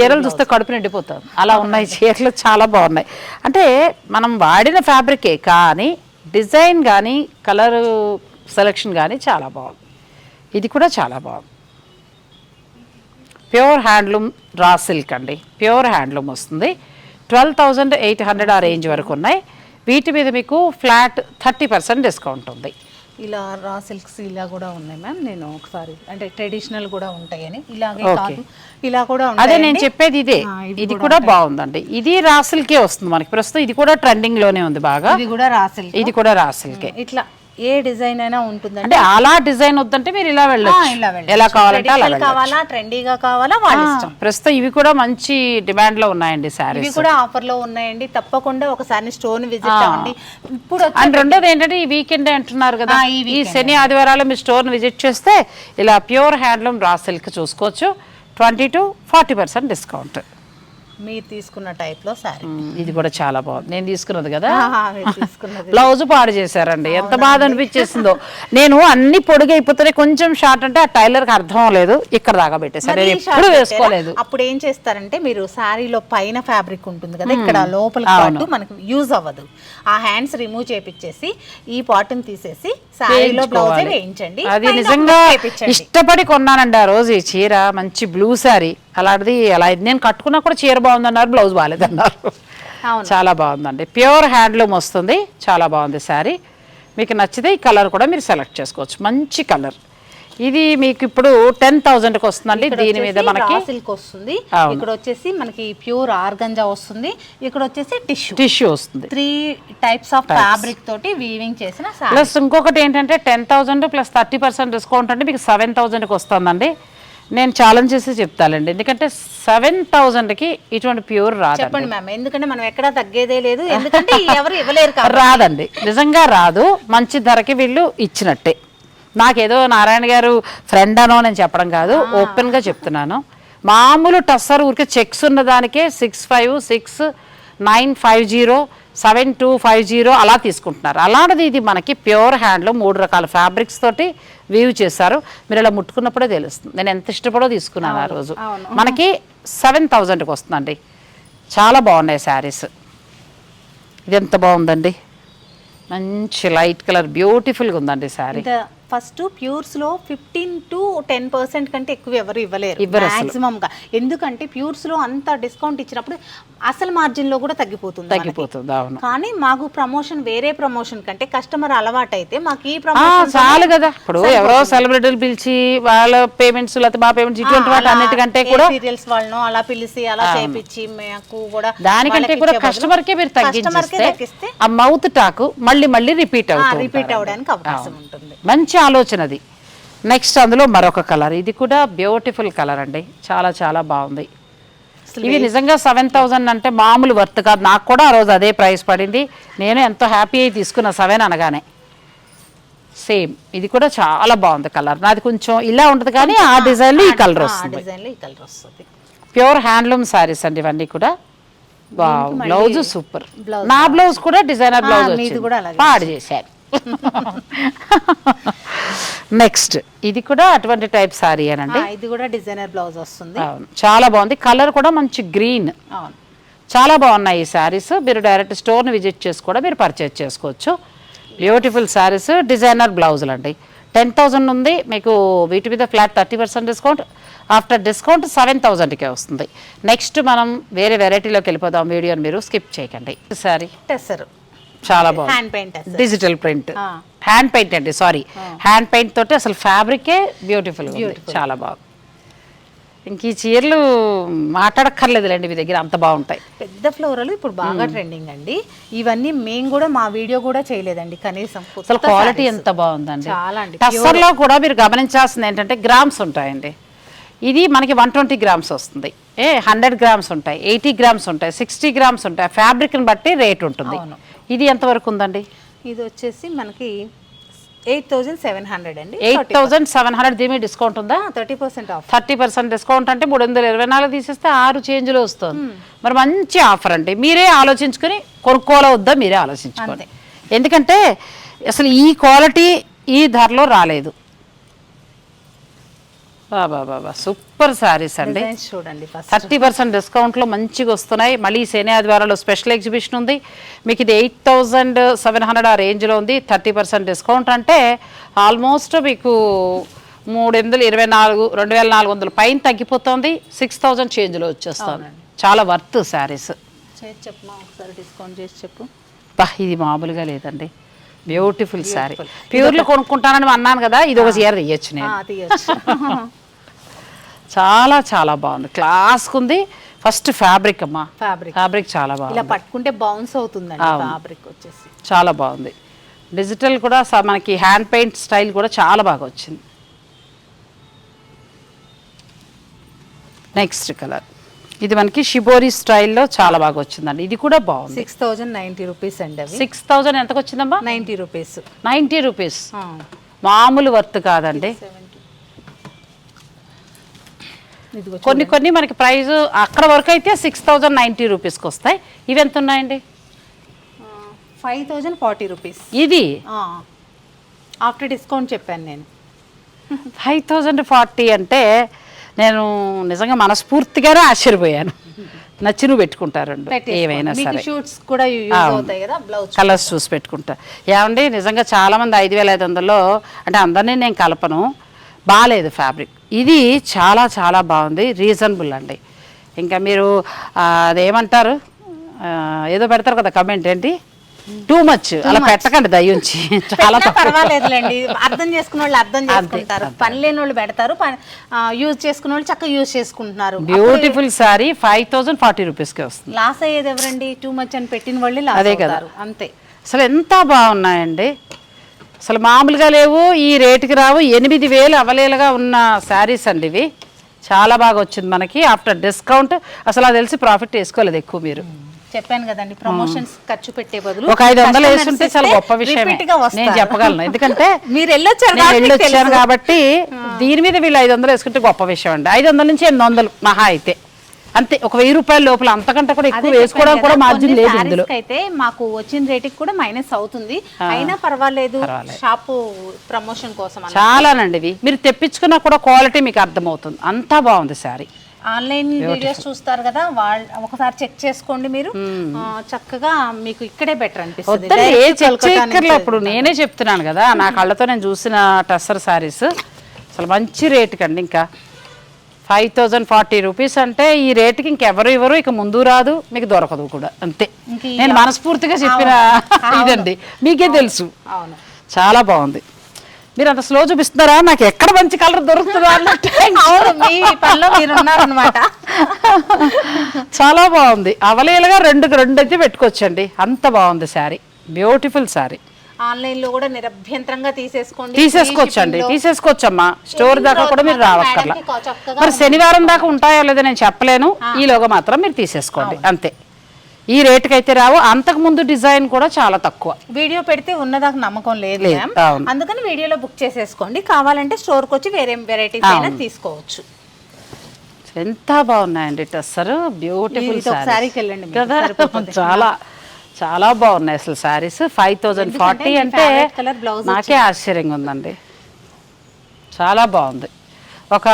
చీరలు చూస్తే కడుపు నిండిపోతుంది. అలా ఉన్నాయి. చీరలు చాలా బాగున్నాయి. అంటే మనం వాడిన ఫ్యాబ్రికే కానీ డిజైన్ కానీ కలర్ సెలెక్షన్ కానీ చాలా బాగుంది. ఇది కూడా చాలా బాగుంది. ప్యూర్ హ్యాండ్లూమ్ రా సిల్క్ అండి. ప్యూర్ హ్యాండ్లూమ్ వస్తుంది. ట్వెల్వ్ థౌజండ్ ఎయిట్ హండ్రెడ్ ఆ రేంజ్ వరకు ఉన్నాయి. వీటి మీద మీకు ఫ్లాట్ థర్టీ పర్సెంట్ డిస్కౌంట్ ఉంది. ఇలా రా సిల్క్స్ ఇలా కూడా ఉన్నాయి మ్యామ్. నేను ఒకసారి అంటే ట్రెడిషనల్ కూడా ఉంటాయని. ఇలాగే. కాదు. ఇలా కూడా అదే నేను. చెప్పేది ఇదే. ఇది కూడా బాగుందండి. ఇది రాసిల్కే వస్తుంది మనకి. ప్రస్తుతం ఇది కూడా ట్రెండింగ్లోనే ఉంది బాగా. ఇది కూడా రా సిల్క్. ఇది కూడా రాసిల్కే ఇట్లా ఏ డిజైన్ అయినా ఉంటుందండి. అంటే అలా డిజైన్ వద్దంటే మీరు ఇలా వెళ్ళొచ్చు. ఎలా కావాలంటే అలా కావాలా ట్రెండీగా కావాలా వాళ్ళ ఇష్టం. ప్రస్తుతం ఇవి కూడా మంచి డిమాండ్లో ఉన్నాయండి ఇవి శారీస్ కూడా ఆఫర్లో ఉన్నాయండి. తప్పకుండా ఒకసారి స్టోర్ విజిట్ అవ్వండి. ఇప్పుడు అండ్ రెండోది ఏంటంటే ఈ వీకెండ్ అంటున్నారు కదా ఈ శని ఆదివారాలు మీ స్టోర్ విజిట్ చేస్తే ఇలా ప్యూర్ హ్యాండ్లూమ్ రా సిల్క్ చూసుకోవచ్చు. Twenty to forty percent discount. మీరు తీసుకున్న టైప్లో సారీ ఇది కూడా చాలా బాగుంది. నేను తీసుకున్నది కదా? బ్లౌజ్ పాడు చేశారండి. ఎంత బాధ అనిపించేసిందో. నేను అన్ని పొడుగైపోతున్నాయి కొంచెం షార్ట్ అంటే ఆ టైలర్కి అర్థం లేదు. ఇక్కడ దాకా షార్ట్ ఎప్పుడు? వేసుకోలేదు. అప్పుడు ఏం చేస్తారంటే మీరు శారీలో పైన ఫ్యాబ్రిక్ ఉంటుంది కదా ఇక్కడ లోపల పార్ట్ మనకు యూజ్ అవ్వదు. ఆ హ్యాండ్స్ రిమూవ్ చేపించేసి ఈ పార్ట్ని తీసేసి శారీలో బ్లౌజ్. వేయించండి. అది నిజంగా. ఇష్టపడి కొన్నానండి ఆ రోజు ఈ చీర. మంచి బ్లూ శారీ అలాంటిది అలా నేను కట్టుకున్నా కూడా చీర బాగుందన్నారు బ్లౌజ్ బాగాలేదన్నారు. చాలా బాగుందండి. ప్యూర్ హ్యాండ్లూమ్ వస్తుంది. చాలా బాగుంది శారీ. మీకు నచ్చితే ఈ కలర్ కూడా మీరు సెలెక్ట్ చేసుకోవచ్చు. మంచి కలర్. ఇది మీకు ఇప్పుడు టెన్ థౌజండ్కి వస్తుందండి. ఇక్కడ దీని మీద మనకి సిల్క్ వస్తుంది. ఇక్కడ వచ్చేసి మనకి ప్యూర్ ఆర్గంజా వస్తుంది. ఇక్కడ వచ్చేసి టిష్యూ. టిష్యూ వస్తుంది. త్రీ టైప్స్ ఆఫ్ ఫ్యాబ్రిక్ తోటి వీవింగ్ చేసిన ప్లస్ ఇంకొకటి ఏంటంటే ten thousand plus thirty percent discount అంటే మీకు సెవెన్ థౌజండ్కి వస్తుందండి. నేను ఛాలెంజ్ చేసి చెప్తానండి. ఎందుకంటే సెవెన్ థౌజండ్కి ఇటువంటి ప్యూర్ రాదండి. చెప్పండి మ్యామ్ ఎందుకంటే మనం ఎక్కడ తగ్గేదే లేదు. ఎందుకంటే ఎవరు ఇవ్వలేరు కాబట్టి. రాదండి. నిజంగా రాదు. మంచి ధరకి వీళ్ళు ఇచ్చినట్టే. నాకేదో నారాయణ గారు ఫ్రెండ్ అనో నేను చెప్పడం కాదు. ఓపెన్గా చెప్తున్నాను. మామూలు టస్సర్ ఊరికే చెక్స్ ఉన్న దానికే six five six nine five zero seven two five zero అలా తీసుకుంటున్నారు. అలాంటిది ఇది మనకి ప్యూర్ హ్యాండ్లో మూడు రకాల ఫ్యాబ్రిక్స్ తోటి వీవ్ చేశారు. మీరు ఇలా ముట్టుకున్నప్పుడే తెలుస్తుంది. నేను ఎంత ఇష్టపడో తీసుకున్నాను ఆ రోజు. మనకి సెవెన్ థౌజండ్కి వస్తుందండి. చాలా బాగున్నాయి శారీస్. ఇది ఎంత బాగుందండి. మంచి లైట్ కలర్ బ్యూటిఫుల్గా ఉందండి శారీ. ఫస్ట్ ప్యూర్స్లో ఫిఫ్టీన్ టు టెన్ పర్సెంట్ కంటే ఎక్కువ ఎవరు ఇవ్వలేరు ఇవ్వరు అసలు. మాక్సిమం గా. ఎందుకంటే ప్యూర్స్లో అంత డిస్కౌంట్ ఇచ్చినప్పుడు అసలు మార్జిన్లో కూడా తగ్గిపోతుంది. తగ్గిపోతుంది అవును. కానీ మాకు ప్రమోషన్ వేరే ప్రమోషన్ కంటే కస్టమర్ అలవాటు అయితే మాకు ఈ ప్రమోషన్ చాలు కదా. ఇప్పుడు ఎవరో సెలబ్రిటీలు పిలిచి వాళ్ళ పేమెంట్స్ లేకపోతే మా పేమెంట్స్ ఇటువంటి వాటి అన్నిటికంటే కూడా సీరియల్స్ వాళ్ళను అలా పిలిచి అలా చేపించి మాకు కూడా దానికంటే కూడా కస్టమర్ కే మీరు తగ్గించిస్తే తగ్గిస్తే ఆ మౌత్ టాక్ మళ్ళీ మళ్ళీ రిపీట్ అవుతుంది రిపీట్ అవడానికి అవకాశం ఉంటుంది. మంచి ఆలోచన అది. నెక్స్ట్ అందులో మరొక కలర్ ఇది కూడా బ్యూటిఫుల్ కలర్ అండి. చాలా చాలా బాగుంది. ఇవి నిజంగా సెవెన్ థౌజండ్ అంటే మామూలు వర్త్ కాదు. నాకు కూడా ఆ రోజు అదే ప్రైస్ పడింది. నేను ఎంతో హ్యాపీ అయి తీసుకున్న సెవెన్ అనగానే. సేమ్ ఇది కూడా చాలా బాగుంది కలర్ నాది కొంచెం ఇలా ఉంటుంది కానీ ఆ డిజైన్లో ఈ కలర్ వస్తుంది. ప్యూర్ హ్యాండ్లూమ్ శారీస్ అండి ఇవన్నీ కూడా. బ్లౌజ్ సూపర్ నా బ్లౌజ్ కూడా డిజైనర్ బ్లౌజ్ పాడు చేశారు. నెక్స్ట్ ఇది కూడా అటువంటి టైప్ శారీ అనండి. ఇది కూడా డిజైనర్ బ్లౌజ్ వస్తుంది. అవును. చాలా బాగుంది. కలర్ కూడా మంచి గ్రీన్. అవును. చాలా బాగున్నాయి ఈ శారీస్ మీరు డైరెక్ట్ స్టోర్ని విజిట్ చేసి కూడా మీరు పర్చేజ్ చేసుకోవచ్చు. బ్యూటిఫుల్ శారీస్ డిజైనర్ బ్లౌజులు అండి. టెన్ థౌజండ్ ఉంది. మీకు వీటి మీద flat thirty percent discount. After discount seven థౌజండ్కే వస్తుంది. నెక్స్ట్ మనం వేరే వెరైటీలోకి వెళ్ళిపోదాం. వీడియోని మీరు స్కిప్ చేయకండి. శారీ టెస్సర్. చాలా బాగుంది. Hand paint tussar digital print. Hand paint అండి సారీ హ్యాండ్ పెయింట్ తోటి అసలు ఫ్యాబ్రికే బ్యూటిఫుల్ చాలా బాగుంది. ఇంక ఈ చీరలు మాట్లాడక్కర్లేదులేండి మీ దగ్గర అంత బాగుంటాయి. పెద్ద ఫ్లోరల్ ఇప్పుడు బాగా ట్రెండింగ్ అండి. ఇవన్నీ మేము కూడా మా వీడియో కూడా చేయలేదండి. కనీసం అసలు క్వాలిటీ. ఎంత బాగుందండి. చాలా అండి. టస్సర్లో కూడా మీరు గమనించాల్సింది ఏంటంటే గ్రామ్స్ ఉంటాయండి. ఇది మనకి వన్ ట్వంటీ గ్రామ్స్ వస్తుంది. ఏ హండ్రెడ్ గ్రామ్స్ ఉంటాయి ఎయిటీ గ్రామ్స్ ఉంటాయి సిక్స్టీ గ్రామ్స్ ఉంటాయి. ఫ్యాబ్రిక్ని బట్టి రేట్ ఉంటుంది. అవును. ఇది ఎంతవరకు ఉందండి? ఇది వచ్చేసి మనకి ఎయిట్ థౌజండ్ సెవెన్ హండ్రెడ్ అండి. ఎయిట్ థౌజండ్ సెవెన్ హండ్రెడ్ దీని మీద డిస్కౌంట్ ఉందా? Thirty percent off. Thirty percent discount అంటే మూడు వందల ఇరవై నాలుగు తీసేస్తే ఆరు చేంజ్లో వస్తుంది. మరి మంచి ఆఫర్ అండి. మీరే ఆలోచించుకొని కొనుక్కోవాలా వద్దా మీరే ఆలోచించుకోండి. ఎందుకంటే అసలు ఈ క్వాలిటీ ఈ ధరలో రాలేదు. బాబా బాబా సూపర్ శారీస్ అండి. చూడండి థర్టీ పర్సెంట్ డిస్కౌంట్లో మంచిగా వస్తున్నాయి. మళ్ళీ శని ఆదివారాలు స్పెషల్ ఎగ్జిబిషన్ ఉంది. మీకు ఇది ఎయిట్ థౌజండ్ సెవెన్ హండ్రెడ్ ఆ రేంజ్లో ఉంది. థర్టీ పర్సెంట్ డిస్కౌంట్ అంటే ఆల్మోస్ట్ మీకు మూడు వందలు ఇరవై నాలుగు రెండు వేల నాలుగు వందలు పైన తగ్గిపోతుంది. సిక్స్ థౌజండ్ చేంజ్లో వచ్చేస్తుంది. చాలా వర్త్ శారీస్ చేసి చెప్పమా ఒకసారి డిస్కౌంట్ చేసి చెప్పు. బా ఇది మామూలుగా లేదండి. బ్యూటిఫుల్ శారీ ప్యూర్లో కొనుక్కుంటానని అన్నాను కదా ఇది ఒక చీర తీయచ్చు నేను. చాలా చాలా బాగుంది. క్లాస్కి ఉంది ఫస్ట్ ఫ్యాబ్రిక్ అమ్మా. ఫ్యాబ్రిక్. ఫ్యాబ్రిక్ చాలా ఇలా బాగుంది. పట్టుకుంటే బౌన్స్ అవుతుందండి ఫ్యాబ్రిక్ వచ్చేసి. చాలా బాగుంది. డిజిటల్ కూడా మనకి హ్యాండ్ పెయింట్ స్టైల్ కూడా చాలా బాగా వచ్చింది. Next colour. ఇది మనకి షిబోరి స్టైల్లో చాలా బాగా వచ్చిందండి. ఇది కూడా బాగుంది. సిక్స్ థౌజండ్ నైంటీ రూపీస్ అండి సిక్స్ థౌజండ్ ఎంతకు వచ్చిందమ్మా నైంటీ రూపీస్. Ninety rupees. మామూలు వర్త్ కాదండి. కొన్ని కొన్ని మనకి ప్రైస్ అక్కడ వరకు అయితే సిక్స్ థౌజండ్ నైంటీ రూపీస్కి వస్తాయి. ఇవి ఎంత ఉన్నాయండి? Five thousand forty rupees. ఇది? ఆఫ్టర్ డిస్కౌంట్ చెప్పాను నేను. ఫైవ్ థౌజండ్ ఫార్టీ అంటే నేను నిజంగా మనస్ఫూర్తిగానే ఆశ్చర్యపోయాను. నచ్చి నువ్వు పెట్టుకుంటారండి ఏమైనా సరే. షూట్స్ కూడా కదా బ్లౌజ్ కలర్స్ చూసి పెట్టుకుంటా. ఏమండి నిజంగా చాలామంది ఐదు వేల ఐదు వందల్లో అంటే అందరినీ నేను కలపను. బాగాలేదు ఫ్యాబ్రిక్ ఇది చాలా చాలా బాగుంది. రీజనబుల్ అండి. ఇంకా మీరు అదేమంటారు? ఏదో పెడతారు కదా కమెంట్ ఏంటి? టూ మచ్ అలా పెట్టకండి దయ్యుంచి. చాలా పర్వాలేదులేండి. అర్థం చేసుకున్న వాళ్ళు అర్థం చేసుకుంటారు. పని లేని వాళ్ళు పెడతారు. యూజ్ చేసుకున్న వాళ్ళు చక్కగా యూజ్ చేసుకుంటున్నారు. Beautiful sari five thousand forty రూపీస్కి వస్తుంది. లాస్ అయ్యేది ఎవరండి? టూ మచ్ అని పెట్టిన వాళ్ళే లాస్ అదే కదా. అంతే. అసలు ఎంత బాగున్నాయండి. అసలు మామూలుగా లేవు. ఈ రేటుకి రావు. ఎనిమిది వేలు అవలేలుగా ఉన్న శారీస్ అండి ఇవి. చాలా బాగా వచ్చింది మనకి. After discount. అసలు అది తెలిసి ప్రాఫిట్ వేసుకోలేదు ఎక్కువ మీరు. చెప్పాను కదండి ప్రమోషన్స్ ఖర్చు పెట్టే బదులు ఒక ఐదు వందలు వేసుంటే చాలా గొప్ప నేను వస్తారు. చెప్పగలను. ఎందుకంటే మీరు వెళ్ళొచ్చారు. కాబట్టి దీని మీద వీళ్ళు ఐదు వందలు వేసుకుంటే గొప్ప విషయం అండి. ఐదు వందల నుంచి ఎనిమిది వందలు మహా అయితే. అంతే ఒక వెయ్యి రూపాయల లోపల అంతకంటే కూడా ఎక్కువ వేసుకోవడం కూడా మార్జిన్ లేదు ఇందులో. అయితే మాకు వచ్చిన రేటుకి కూడా మైనస్ అవుతుంది. అయినా పర్వాలేదు షాపు ప్రమోషన్ కోసం చాలానండి ఇవి. మీరు తెప్పించుకున్నా కూడా క్వాలిటీ మీకు అర్థమవుతుంది. అంతా బాగుంది శారీ. ఆన్లైన్ వీడియోస్ చూస్తారు కదా వాళ్ళు ఒకసారి చెక్ చేసుకోండి మీరు. ఆ, చక్కగా మీకు ఇక్కడే బెటర్ అనిపిస్తుంది. ఇప్పుడు నేనే చెప్తున్నాను కదా నా కళ్ళతో నేను చూసిన టస్సర్ శారీస్. అసలు మంచి రేటు కండి ఇంకా. ఫైవ్ థౌజండ్ ఫార్టీ రూపీస్ అంటే ఈ రేటుకి ఇంకెవరు ఇవ్వరు ఇక ముందు రాదు మీకు దొరకదు కూడా. అంతే. నేను మనస్ఫూర్తిగా చెప్పిన ఇదండి. మీకే తెలుసు. చాలా బాగుంది. మీరు అంత స్లో చూపిస్తున్నారా? నాకు ఎక్కడ మంచి కలర్ దొరుకుతుందా అన్నట్టు చాలా బాగుంది. అవలేలుగా రెండు రెండు అయితే పెట్టుకోవచ్చండి. అంత బాగుంది శారీ. బ్యూటిఫుల్ శారీ. ఆన్లైన్లో కూడా నిరభ్యంతరంగా తీసేసుకోండి. తీసేసుకోవచ్చండి తీసేసుకోవచ్చమ్మా. స్టోర్ దాకా కూడా మీరు రావక్కర్లా. మరి శనివారం దాకా ఉంటాయో లేదో నేను చెప్పలేను. ఈలోగా మాత్రం మీరు తీసేసుకోండి అంతే. ఈ రేటుకి అయితే రావు. అంతకు ముందు డిజైన్ కూడా చాలా తక్కువ. వీడియో పెడితే ఉన్నదాకా నమ్మకం లేదు. అందుకని వీడియోలో బుక్ చేసేసుకోండి. కావాలంటే స్టోర్కి వచ్చి వేరే వెరైటీస్ అయినా తీసుకోవచ్చు. ఎంత బాగున్నాయండి టస్సర్. బ్యూటిఫుల్ శారీకి వెళ్ళండి కదా. చాలా. చాలా బాగున్నాయి అసలు శారీస్. ఫైవ్ థౌజండ్ ఫార్టీ అంటే నాకే ఆశ్చర్యంగా ఉందండి. చాలా బాగుంది. ఒక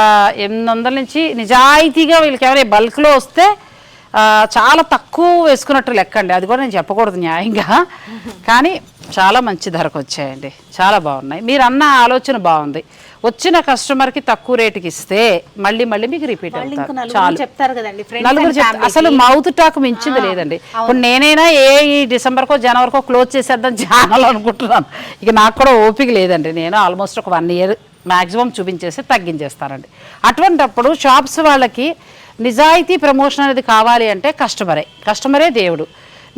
ఎనిమిది వందల నుంచి నిజాయితీగా వీళ్ళకి ఎవరైనా బల్క్లో వస్తే చాలా తక్కువ వేసుకున్నట్టు లెక్కండి. అది కూడా నేను చెప్పకూడదు న్యాయంగా. కానీ చాలా మంచి ధరకు వచ్చాయండి. చాలా బాగున్నాయి. మీరు అన్న ఆలోచన బాగుంది. వచ్చిన కస్టమర్కి తక్కువ రేటుకి ఇస్తే మళ్ళీ మళ్ళీ మీకు రిపీట్ అవుతారు. చాలు. చెప్తారు కదండి. నలుగురు అసలు మౌత్ టాక్ మించింది లేదండి. ఇప్పుడు నేనైనా ఏ ఈ డిసెంబర్కో జనవరికో క్లోజ్ చేసేద్దాం ఛానల్ అనుకుంటున్నాను. ఇక నాకు కూడా ఓపిక లేదండి. నేను ఆల్మోస్ట్ ఒక వన్ ఇయర్ మ్యాక్సిమం చూపించేసి తగ్గించేస్తానండి. అటువంటప్పుడు షాప్స్ వాళ్ళకి నిజాయితీ ప్రమోషన్ అనేది కావాలి అంటే కస్టమరే. కస్టమరే దేవుడు.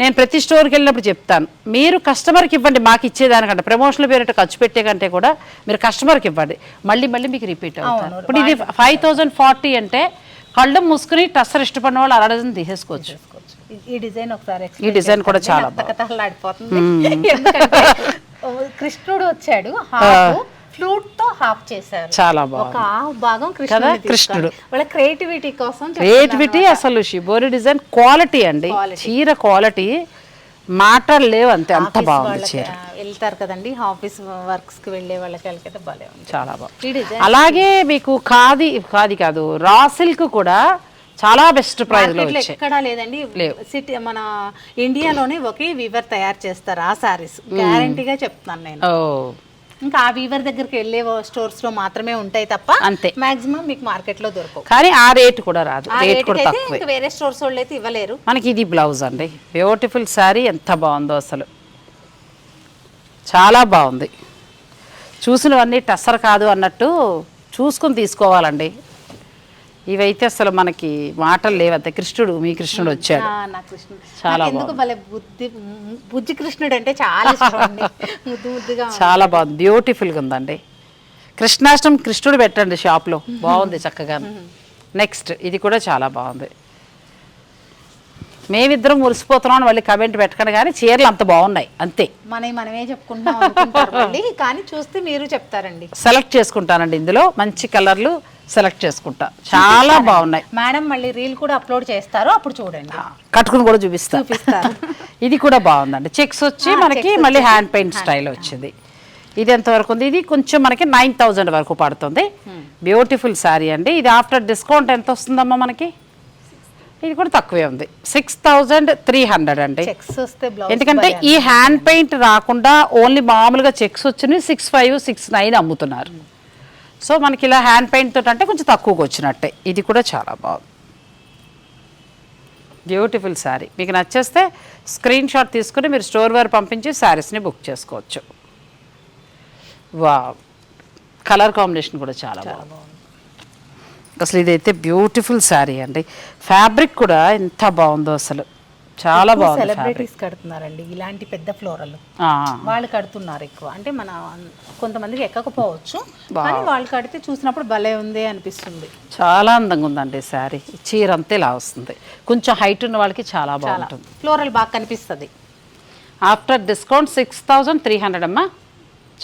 నేను ప్రతి స్టోర్కి వెళ్ళినప్పుడు చెప్తాను మీరు కస్టమర్కి ఇవ్వండి మాకు ఇచ్చేదానికంటే ప్రమోషన్ల పేరిట ఖర్చు పెట్టే కంటే కూడా మీరు కస్టమర్కి ఇవ్వండి. మళ్ళీ మళ్ళీ మీకు రిపీట్ అవుతారు ఇప్పుడు ఇది ఫైవ్ థౌజండ్ ఫార్టీ అంటే కళ్ళు మూసుకుని టస్సర్ ఇష్టపడిన వాళ్ళు అరడజన్ తీసేసుకోవచ్చు. ఈ డిజైన్ ఒకసారి ఈ డిజైన్ కూడా చాలా కథలాడిపోతుంది కృష్ణుడు వచ్చాడు హాఫ్ ఫ్లూట్తో హాఫ్ చేశారు. చాలా హాఫ్ భాగం కృష్ణుడు కృష్ణుడు. వాళ్ళ క్రియేటివిటీ కోసం క్రియేటివిటీ అసలు షిబోరి డిజైన్ క్వాలిటీ అండి. చీర క్వాలిటీ మాటలు లేవు అంతే అంత బాగుంది చీర. వెళ్తారు కదండి. ఆఫీస్ వర్క్స్కి వెళ్ళే వాళ్ళకి వాళ్ళకైతే ఉంది చాలా బాగుంది. అలాగే మీకు ఖాదీ ఖాదీ కాదు రా సిల్క్ కూడా చాలా బెస్ట్ ప్రైస్లో ఎక్కడా లేదండి. సిటీ మన ఇండియాలోనే ఒకే వీవర్ తయారు చేస్తారు ఆ సారీస్ గ్యారంటీగా చెప్తున్నాను నేను. ఇంకా ఆ వీవర్ దగ్గరికి వెళ్ళే స్టోర్స్లో మాత్రమే ఉంటాయి తప్ప అంతే. మాక్సిమం మీకు మార్కెట్లో దొరకవు. కానీ ఆ రేట్ కూడా రాదు. రేట్ కూడా తక్కువే. వేరే స్టోర్స్ వాళ్ళు అయితే ఇవ్వలేరు. మనకి ఇది బ్లౌజ్ అండి. బ్యూటిఫుల్ శారీ ఎంత బాగుందో అసలు. చాలా బాగుంది. చూసినవన్నీ టస్సర్ కాదు అన్నట్టు చూసుకుని తీసుకోవాలండి. ఇవైతే అసలు మనకి మాటలు లేవంతే కృష్ణుడు మీ కృష్ణుడు వచ్చాడు. చాలా నాకు ఎందుకు భలే బుద్ధి కృష్ణుడు అంటే చాలా ముద్దు ముద్దుగా చాలా బాగుంది. బ్యూటిఫుల్గా ఉందండి. కృష్ణాష్టమి కృష్ణుడు పెట్టండి షాప్లో. బాగుంది చక్కగా. నెక్స్ట్ ఇది కూడా చాలా బాగుంది. మేమిద్దరం మురిసిపోతున్నాం అని మళ్ళీ కమెంట్ పెట్టకండి కానీ చీరలు అంత బాగున్నాయి. అంతే. మనవి మనమే చెప్పుకుంటాం అనుకుంటారు మళ్ళీ. కానీ చూస్తే మీరు చెప్తారండి. సెలెక్ట్ చేసుకుంటానండి ఇందులో. మంచి కలర్లు సెలెక్ట్ చేసుకుంటా. చాలా బాగున్నాయి. మేడం మళ్ళీ రీల్ కూడా అప్లోడ్ చేస్తారు అప్పుడు చూడండి. కట్టుకుని కూడా చూపిస్తా. చూపిస్తారు. ఇది కూడా బాగుందండి. చెక్స్ వచ్చి మనకి మళ్ళీ హ్యాండ్ పెయింట్ స్టైల్ వచ్చింది. ఇది ఎంత వరకు ఉంది? ఇది కొంచెం మనకి నైన్ థౌజండ్ వరకు పడుతుంది. బ్యూటిఫుల్ శారీ అండి. ఇది ఆఫ్టర్ డిస్కౌంట్ ఎంత వస్తుందమ్మా మనకి? ఇది కూడా తక్కువే ఉంది. సిక్స్ థౌజండ్ త్రీ హండ్రెడ్ అండి. ఎందుకంటే ఈ హ్యాండ్ పెయింట్ రాకుండా ఓన్లీ మామూలుగా చెక్స్ వచ్చినవి సిక్స్ ఫైవ్ సిక్స్ నైన్ అమ్ముతున్నారు. సో మనకి ఇలా హ్యాండ్ పెయింట్ తోటి అంటే కొంచెం తక్కువగా వచ్చినట్టే. ఇది కూడా చాలా బాగుంది. బ్యూటిఫుల్ శారీ మీకు నచ్చేస్తే స్క్రీన్ షాట్ తీసుకుని మీరు స్టోర్ వారు పంపించి శారీస్ని బుక్ చేసుకోవచ్చు. వా కలర్ కాంబినేషన్ కూడా చాలా బాగుంది. అసలు ఇదైతే బ్యూటిఫుల్ శారీ అండి. ఫ్యాబ్రిక్ కూడా ఎంత బాగుందో అసలు. చాలా బాగుంది సెలబ్రిటీస్ కడుతున్నారండి ఇలాంటి పెద్ద ఫ్లోరల్ వాళ్ళు కడుతున్నారు ఎక్కువ. అంటే మన కొంతమందికి ఎక్కకపోవచ్చు కానీ వాళ్ళు కడితే చూసినప్పుడు భలే ఉంది అనిపిస్తుంది. చాలా అందంగా ఉందండి శారీ. చీర అంతే ఇలా వస్తుంది. కొంచెం హైట్ ఉన్న వాళ్ళకి చాలా బాగుంటుంది. ఫ్లోరల్ బాగా కనిపిస్తుంది. After discount six thousand three hundred అమ్మా?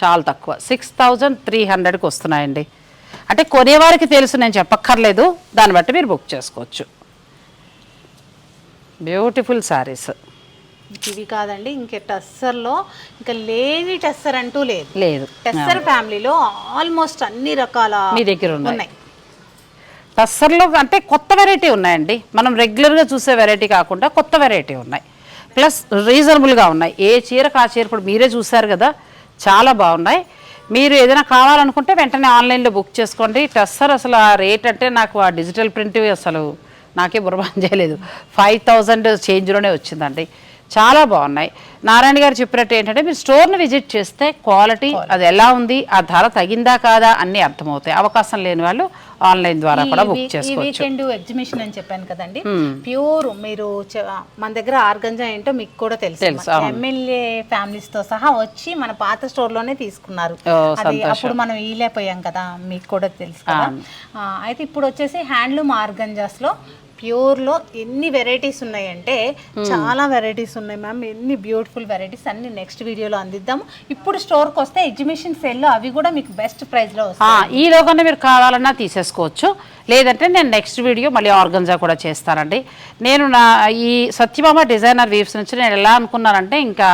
చాలా తక్కువ. సిక్స్ థౌజండ్ త్రీ హండ్రెడ్కి వస్తున్నాయండి. అంటే కొనేవారికి తెలుసు నేను చెప్పక్కర్లేదు. దాన్ని బట్టి మీరు బుక్ చేసుకోవచ్చు. బ్యూటిఫుల్ శారీస్ ఇవి కాదండి ఇంకే టస్సర్లో ఇంకా లేని టస్సర్ అంటూ లేదు. లేదు. టెస్సర్ ఫ్యామిలీలో ఆల్మోస్ట్ అన్ని రకాల మీ దగ్గర ఉన్నాయి. టస్సర్లో అంటే కొత్త వెరైటీ ఉన్నాయండి. మనం రెగ్యులర్గా చూసే వెరైటీ కాకుండా కొత్త వెరైటీ ఉన్నాయి. ప్లస్ రీజనబుల్గా ఉన్నాయి. ఏ చీరకు ఆ చీర ఇప్పుడు మీరే చూసారు కదా చాలా బాగున్నాయి. మీరు ఏదైనా కావాలనుకుంటే వెంటనే ఆన్లైన్లో బుక్ చేసుకోండి. టస్సర్ అసలు ఆ రేట్ అంటే నాకు ఆ డిజిటల్ ప్రింట్ అసలు నాకే బుర్రబాన్ చేయలేదు. ఫైవ్ థౌజండ్ చేంజ్లోనే వచ్చిందండి. చాలా బాగున్నాయి. నారాయణ గారు చెప్పినట్టు ఏంటంటే మీరు స్టోర్ని విజిట్ చేస్తే క్వాలిటీ అది ఎలా ఉంది ఆ ధర తగిందా కాదా అన్నీ అర్థమవుతాయి. అవకాశం లేని వాళ్ళు ఆన్లైన్ ద్వారా కూడా బుక్ చేసుకోవచ్చు. వీకెండ్ ఎగ్జిబిషన్ అని చెప్పాను కదండి. ప్యూర్ మీరు మన దగ్గర ఆర్గంజా ఏంటో మీకు కూడా తెలుసు. ఎమ్మెల్యే ఫ్యామిలీస్తో సహా వచ్చి మన పాత స్టోర్లోనే తీసుకున్నారు. అది అప్పుడు మనం ఈలేపోయాం కదా మీకు కూడా తెలుసు కదా. అయితే ఇప్పుడు వచ్చేసి హ్యాండ్లూమ్ ఆర్గంజాస్లో ప్యూర్లో ఎన్ని వెరైటీస్ ఉన్నాయంటే చాలా వెరైటీస్ ఉన్నాయి మ్యామ్. ఎన్ని బ్యూటిఫుల్ వెరైటీస్ అన్ని నెక్స్ట్ వీడియోలో అందిద్దాము ఇప్పుడు స్టోర్కి వస్తే ఎగ్జిబిషన్ సేల్లో అవి కూడా మీకు బెస్ట్ ప్రైస్లో వస్తాయి. ఈ లోగానే మీరు కావాలన్నా తీసేసుకోవచ్చు. లేదంటే నేను నెక్స్ట్ వీడియో మళ్ళీ ఆర్గంజా కూడా చేస్తానండి. నేను నా ఈ సత్యభామ డిజైనర్ వీవ్స్ నుంచి నేను ఎలా అనుకున్నానంటే ఇంకా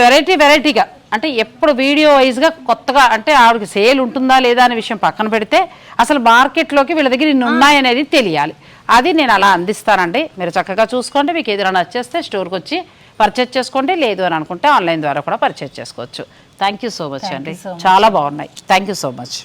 వెరైటీ వెరైటీగా అంటే ఎప్పుడు వీడియో వైజ్గా కొత్తగా అంటే ఆవిడకి సేల్ ఉంటుందా లేదా అనే విషయం పక్కన పెడితే అసలు మార్కెట్లోకి వీళ్ళ దగ్గర ఇన్ని ఉన్నాయనేది తెలియాలి. అది నేను అలా అందిస్తానండి. మీరు చక్కగా చూసుకోండి. మీకు ఏదైనా నచ్చేస్తే స్టోర్కి వచ్చి పర్చేజ్ చేసుకోండి. లేదు అని అనుకుంటే ఆన్లైన్ ద్వారా కూడా పర్చేజ్ చేసుకోవచ్చు. థ్యాంక్ యూ సో మచ్ అండి. చాలా బాగున్నాయి. Thank you so much.